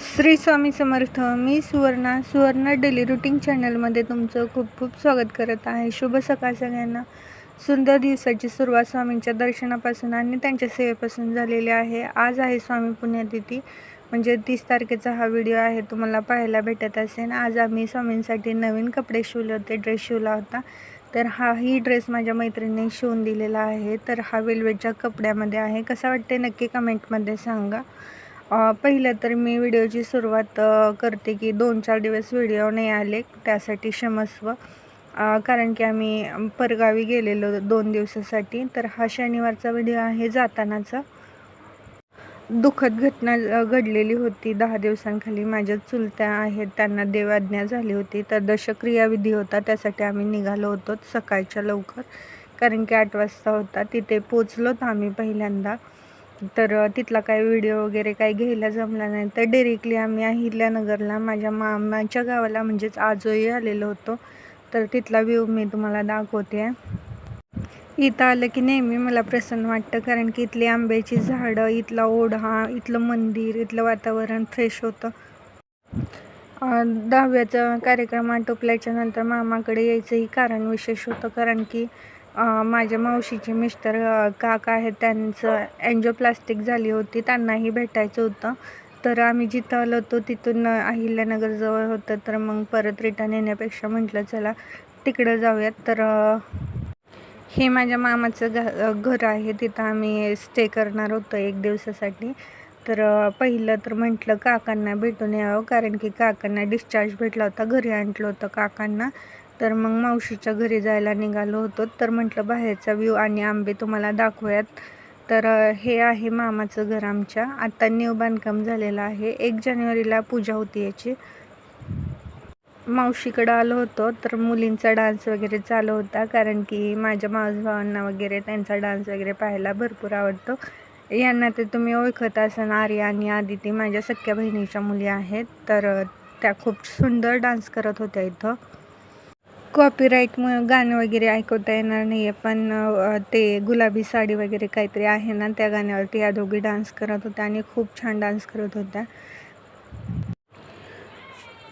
श्री स्वामी समर्थ मी Suvarna. Suvarna daily routine चॅनलमध्ये तुमचं खूप खूप स्वागत करत आहे. शुभ सकाळ सगळ्यांना. सुंदर दिवसाची सुरुवात स्वामींच्या दर्शनापासून आणि त्यांच्या सेवेपासून झालेली आहे. आज आहे स्वामी पुण्यतिथी म्हणजे तीस तारखेचा हा व्हिडिओ आहे तुम्हाला पाहायला भेटत असेल. आज आम्ही स्वामींसाठी नवीन कपडे शिवले होते ड्रेस शिवला होता. तर हा ही ड्रेस माझ्या मैत्रिणीने शिवून दिलेला आहे. तर हा वेलवेटच्या कपड्यामध्ये आहे. कसा वाटते नक्की कमेंटमध्ये सांगा. पहिलं तर मी व्हिडिओची सुरुवात करते की दोन चार दिवस व्हिडिओ नाही आले त्यासाठी क्षमस्व. कारण की आम्ही परगावी गेलेलो दोन दिवसासाठी तर हा शनिवारचा व्हिडिओ आहे जातानाचा. दुःखद घटना घडलेली होती. दहा दिवसांखाली माझ्या चुलत्या आहेत त्यांना देवाज्ञा झाली होती. तर दशक्रियाविधी होता त्यासाठी आम्ही निघालो होतो सकाळच्या लवकर. कारण की आठ वाजता होता तिथे पोचलोत आम्ही पहिल्यांदा. तर तिथला काही व्हिडिओ वगैरे काही घ्यायला जमला नाही. तर डिरेक्टली आम्ही अहिल्यानगरला माझ्या मामाच्या गावाला म्हणजेच आजोही आलेलो होतो. तर तिथला व्ह्यू मी तुम्हाला दाखवते. इथं आलं की नेहमी मला प्रसन्न वाटतं कारण की इथली आंब्याची झाडं इथला ओढा इथलं मंदिर इथलं वातावरण फ्रेश होतं. दहाव्याचा कार्यक्रम आटोपल्याच्या नंतर मामाकडे यायचंही कारण विशेष होतं कारण की माझ्या मावशीचे मिस्टर काका आहेत त्यांचं अँजिओप्लास्टिक झाली होती त्यांनाही भेटायचं होतं. तर आम्ही जिथं आलो होतो तिथून अहिल्यानगरजवळ होतं. तर मग परत रिटर्न येण्यापेक्षा म्हटलं चला तिकडं जाऊयात. तर हे माझ्या मामाचं घ घर आहे. तिथं आम्ही स्टे करणार होतो एक दिवसासाठी. तर पहिलं तर म्हटलं काकांना भेटून यावं. कारण की काकांना डिस्चार्ज भेटला होता घरी आणलं होतं काकांना. तर मग मावशीच्या घरी जायला निघालो होतो. तर म्हटलं बाहेरचा व्ह्यू आणि आंबे तुम्हाला दाखवूयात. तर हे आहे मामाचं घर आमच्या. आत्ता न्यू बांधकाम झालेलं आहे. एक जानेवारीला पूजा होती याची. मावशीकडं आलो होतो. तर मुलींचा डान्स वगैरे चालू होता. कारण की माझ्या मावस भावांना वगैरे त्यांचा डान्स वगैरे पाहायला भरपूर आवडतो. यांना ते तुम्ही ओळखत असाल. आर्या आणि आदिती माझ्या सख्या बहिणीच्या मुली आहेत. तर त्या खूप सुंदर डान्स करत होत्या इथं. कॉपीराईटमुळे गाणं वगैरे ऐकवता येणार नाही आहे पण ते गुलाबी साडी वगैरे काहीतरी आहे ना त्या गाण्यावरती या दोघी डान्स करत होत्या आणि खूप छान डान्स करत होत्या.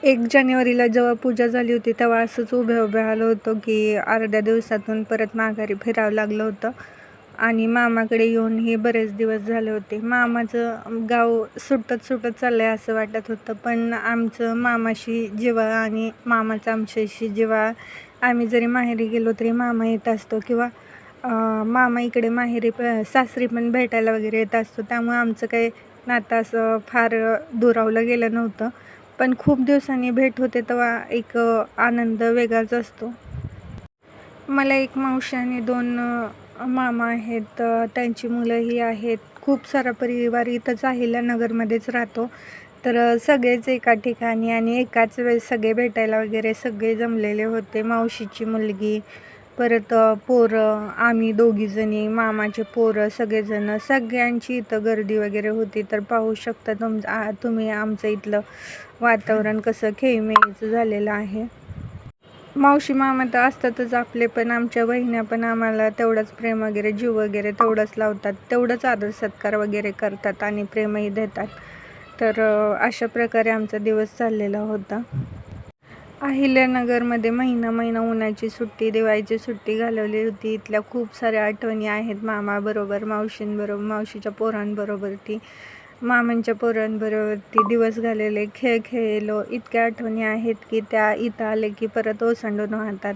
एक जानेवारीला जेव्हा पूजा झाली होती तेव्हा असंच उभ्या उभ्या आलो होतो की अर्ध्या दिवसातून परत माघारी फिरावं लागलं होतं. आणि मामाकडे येऊन हे बरेच दिवस झाले होते. मामाचं गाव सुटत सुटत चाललं आहे असं वाटत होतं. पण आमचं मामाशी जेव्हा आणि मामाचं आमच्याशी जेव्हा आम्ही जरी माहेरी गेलो तरी मामा येत असतो किंवा मामा इकडे माहेरी प सासरी पण भेटायला वगैरे येत असतो. त्यामुळे आमचं काही नातं असं फार दुरावलं गेलं नव्हतं. पण खूप दिवसांनी भेट होते तेव्हा एक आनंद वेगळाच असतो. मला एक मावशी आणि दोन मामा आहेत त्यांची मुलंही आहेत. खूप सारा परिवार इथंच नगरमध्येच राहतो. तर सगळेच एका ठिकाणी आणि एकाच वेळेस सगळे भेटायला वगैरे सगळे जमलेले होते. मावशीची मुलगी परत पोरं आम्ही दोघीजणी मामाचे पोरं सगळेजणं. सगळ्यांची इथं गर्दी वगैरे होती. तर पाहू शकता तुम तुम्ही आमचं इथलं वातावरण कसं खेळीमेळीचं झालेलं आहे. मावशी मामा तर असतातच आपले पण आमच्या बहिण्या पण आम्हाला तेवढंच प्रेम वगैरे जीव वगैरे तेवढंच लावतात. तेवढंच आदर सत्कार वगैरे करतात आणि प्रेमही देतात. तर अशा प्रकारे आमचा दिवस चाललेला होता. अहिल्यानगरमध्ये महिना महिना उन्हाची सुट्टी दिवाळीची सुट्टी घालवली होती. इथल्या खूप साऱ्या आठवणी आहेत मामाबरोबर मावशींबरोबर मावशीच्या पोरांबरोबर ती. मामांच्या पोरांबरोबर ती दिवस घालवले. खेळ खेळलो. इतक्या आठवणी आहेत की त्या इथं आले की परत ओसंडून वाहतात.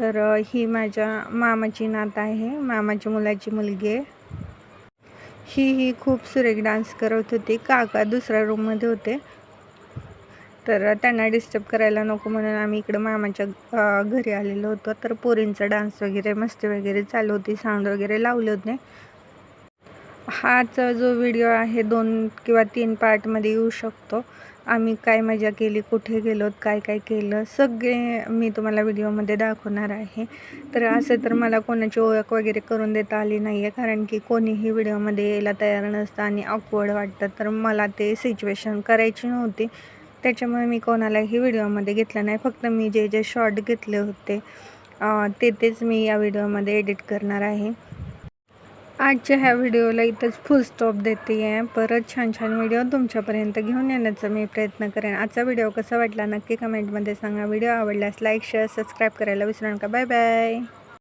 तर ही माझ्या मामाची नात आहे. मामाच्या मुलाची मुलगी आहे. ही ही खूप सुरेख डान्स करत होती. काका दुसऱ्या रूममध्ये होते. तर त्यांना डिस्टर्ब करायला नको म्हणून आम्ही इकडं मामाच्या घरी आलेलो होतो. तर पोरींचा डान्स वगैरे मस्ती वगैरे चालू होती. साऊंड वगैरे लावले होते. हाच जो व्हिडिओ आहे दोन किंवा तीन पार्टमध्ये येऊ शकतो. आम्ही काय मजा केली कुठे गेलोत काय काय केलं सगळे मी तुम्हाला व्हिडिओमध्ये दाखवणार आहे. तर असं तर मला कोणाची ओळख वगैरे करून देता आली नाही आहे कारण की कोणीही व्हिडिओमध्ये यायला तयार नसतं आणि ऑकवर्ड वाटतं. तर मला ते सिच्युएशन करायची नव्हती. त्याच्यामुळे मी कोणालाही व्हिडिओमध्ये घेतलं नाही. फक्त मी जे जे शॉर्ट घेतले होते ते तेच मी या व्हिडिओमध्ये एडिट करणार आहे. आजच्या ह्या व्हिडिओला इथंच फुल स्टॉप देते आहे परत छान छान व्हिडिओ तुमच्यापर्यंत घेऊन येण्याचा मी प्रयत्न करेन. आजचा व्हिडिओ कसा वाटला नक्की कमेंटमध्ये सांगा. व्हिडिओ आवडल्यास लाईक शेअर सबस्क्राईब करायला विसरू नका. Bye bye